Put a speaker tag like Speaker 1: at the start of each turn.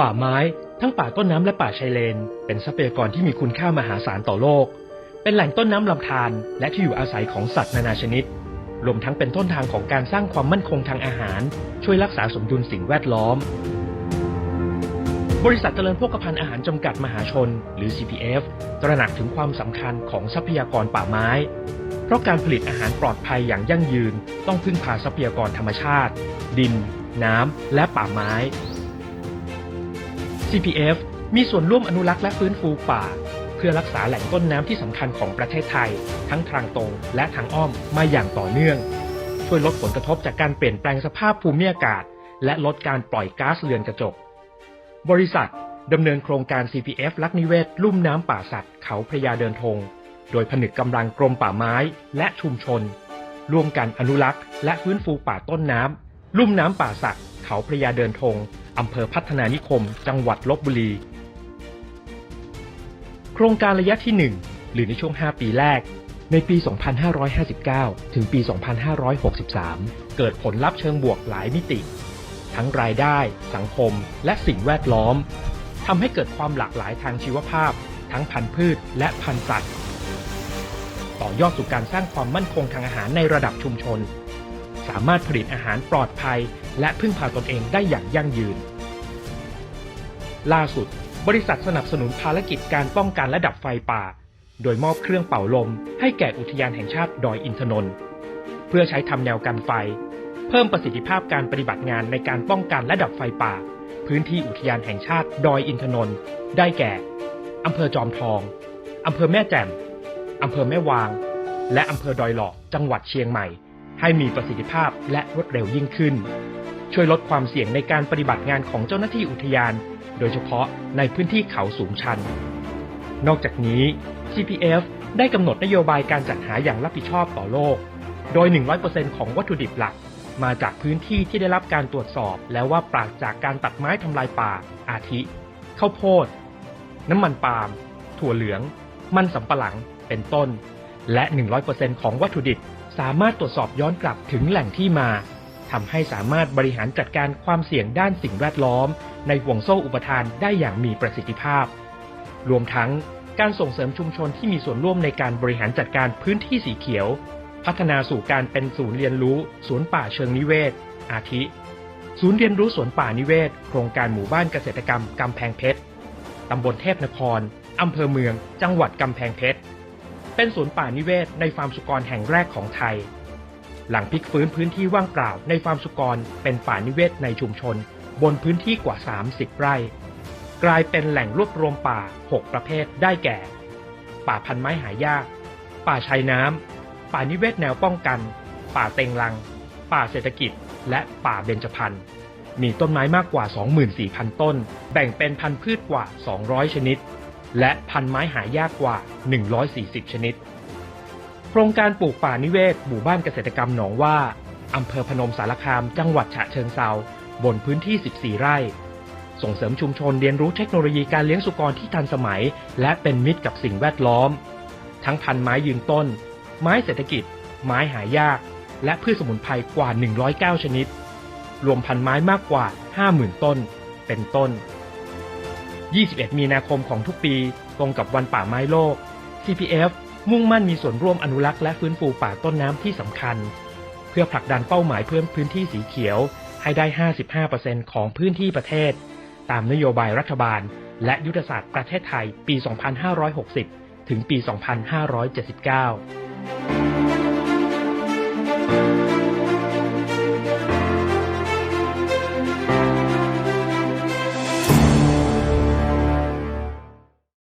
Speaker 1: ป่าไม้ ทั้งป่าต้นน้ำและป่าชายเลน เป็นทรัพยากรที่มีคุณค่ามหาศาลต่อโลก เป็นแหล่งต้นน้ำลำธารและที่อยู่อาศัยของสัตว์นานาชนิด รวมทั้งเป็นต้นทางของการสร้างความมั่นคงทางอาหาร ช่วยรักษาสมดุลสิ่งแวดล้อม บริษัทเจริญโภคภัณฑ์อาหารจำกัดมหาชน หรือ CPF ตระหนักถึงความสำคัญของทรัพยากรป่าไม้ เพราะการผลิตอาหารปลอดภัยอย่างยั่งยืน ต้องพึ่งพาทรัพยากรธรรมชาติ ดิน น้ำและป่าไม้ CPF มีส่วนร่วมอนุรักษ์และฟื้นฟูป่า เพื่อรักษาแหล่งต้นน้ำที่สำคัญของประเทศไทย ทั้งทางตรงและทางอ้อมมาอย่างต่อเนื่อง ช่วยลดผลกระทบจากการเปลี่ยนแปลงสภาพภูมิอากาศ และลดการปล่อยก๊าซเรือนกระจก บริษัทดำเนินโครงการ CPF ลักนิเวศ ลุ่มน้ำป่าสัตว์เขาพระยาเดินธงโดยผนึกกำลังกรมป่าไม้และชุมชน ร่วมกันอนุรักษ์ และฟื้นฟูป่าต้นน้ำลุ่มน้ำป่าสัตว์ เขาพระยาเดินธงอำเภอพัฒนานิคม จังหวัดลบบุรี โครงการระยะที่ 1 หรือในช่วง 5 ปีแรก ในปี 2559 ถึงปี 2563 เกิดผลลัพธ์เชิงบวกหลายมิติ ทั้งรายได้ สังคม และสิ่งแวดล้อมทำให้เกิดความหลากหลายทางชีวภาพ ทั้งพันธุ์พืช และพันธุ์สัตว์ ต่อยอดสู่การสร้างความมั่นคงทางอาหารในระดับชุมชน สามารถผลิตอาหารปลอดภัย และพึ่งพาตนเองได้อย่างยั่งยืน ล่าสุด บริษัทสนับสนุนภารกิจการป้องกันและดับไฟป่า โดยมอบเครื่องเป่าลม ให้แก่อุทยานแห่งชาติดอยอินทนนท์เพื่อใช้ทำแนวกันไฟ เพิ่มประสิทธิภาพการปฏิบัติงานในการป้องกันและดับไฟป่า พื้นที่อุทยานแห่งชาติดอยอินทนนท์ได้แก่อำเภอจอมทองอำเภอแม่แจ่มอำเภอแม่วาง และอำเภอดอยหลอกจังหวัดเชียงใหม่ ให้มีประสิทธิภาพและรวดเร็วยิ่งขึ้น ช่วยลดความเสี่ยงในการปฏิบัติงานของเจ้าหน้าที่อุทยาน โดยเฉพาะในพื้นที่เขาสูงชัน นอกจากนี้ CPF ได้กำหนดนโยบายการจัดหาอย่างรับผิดชอบต่อโลก โดย 100%ของวัตถุดิบหลัก มาจากพื้นที่ที่ได้รับการตรวจสอบ แล้วว่าปราศจากการตัดไม้ทำลายป่า อาทิข้าวโพด น้ำมันปาล์ม ถั่วเหลือง มันสำปะหลัง เป็นต้น และ 100%ของวัตถุดิบ สามารถตรวจสอบย้อนกลับถึงแหล่งที่มาทำให้สามารถบริหารจัดการความเสี่ยงด้านสิ่งแวดล้อม ในห่วงโซ่อุปทานได้อย่างมีประสิทธิภาพ รวมทั้งการส่งเสริมชุมชนที่มีส่วนร่วมในการบริหารจัดการพื้นที่สีเขียว พัฒนาสู่การเป็นศูนย์เรียนรู้สวนป่าเชิงนิเวศ อาทิ ศูนย์เรียนรู้สวนป่านิเวศ โครงการหมู่บ้านเกษตรกรรมกำแพงเพชรตำบลเทพนครอำเภอเมือง จังหวัดกำแพงเพชร เป็นสวนป่านิเวศในฟาร์มสุกรแห่งแรกของไทย หลังพลิกฟื้นพื้นที่ว่างเปล่าในฟาร์มสุกรเป็นป่านิเวศในชุมชน บนพื้นที่กว่า 30 ไร่ กลายเป็นแหล่งรวบรวมป่า 6 ประเภทได้แก่ ป่าพันไม้หายาก ป่าชายน้ำป่านิเวศแนวป้องกัน ป่าเต็งลัง ป่าเศรษฐกิจ และป่าเบญจพรรณมีต้นไม้มากกว่า 24,000 ต้น แบ่งเป็นพันธุ์พืชกว่า 200 ชนิด และพันไม้หายากกว่า 140 ชนิด โครงการปลูกป่านิเวศ หมู่บ้านเกษตรกรรมหนองว่า อำเภอพนมสารคาม จังหวัดฉะเชิงเซา บนพื้นที่ 14 ไร่ ส่งเสริมชุมชนเรียนรู้เทคโนโลยีการเลี้ยงสุกรที่ทันสมัย และเป็นมิตรกับสิ่งแวดล้อม ทั้งพันไม้ยืนต้น ไม้เศรษฐกิจ ไม้หายาก และพืชสมุนไพรกว่า 109 ชนิด รวมพันไม้มากกว่า 50,000 ต้น เป็นต้น 21 มีนาคมของทุกปีตรงกับวันป่าไม้โลก CPF มุ่งมั่นมีส่วนร่วมอนุรักษ์และฟื้นฟูป่าต้นน้ำที่สำคัญ เพื่อผลักดันเป้าหมายเพิ่มพื้นที่สีเขียวให้ได้ 55%ของพื้นที่ประเทศ ตามนโยบายรัฐบาล และยุทธศาสตร์ประเทศไทยปี 2560 ถึงปี 2579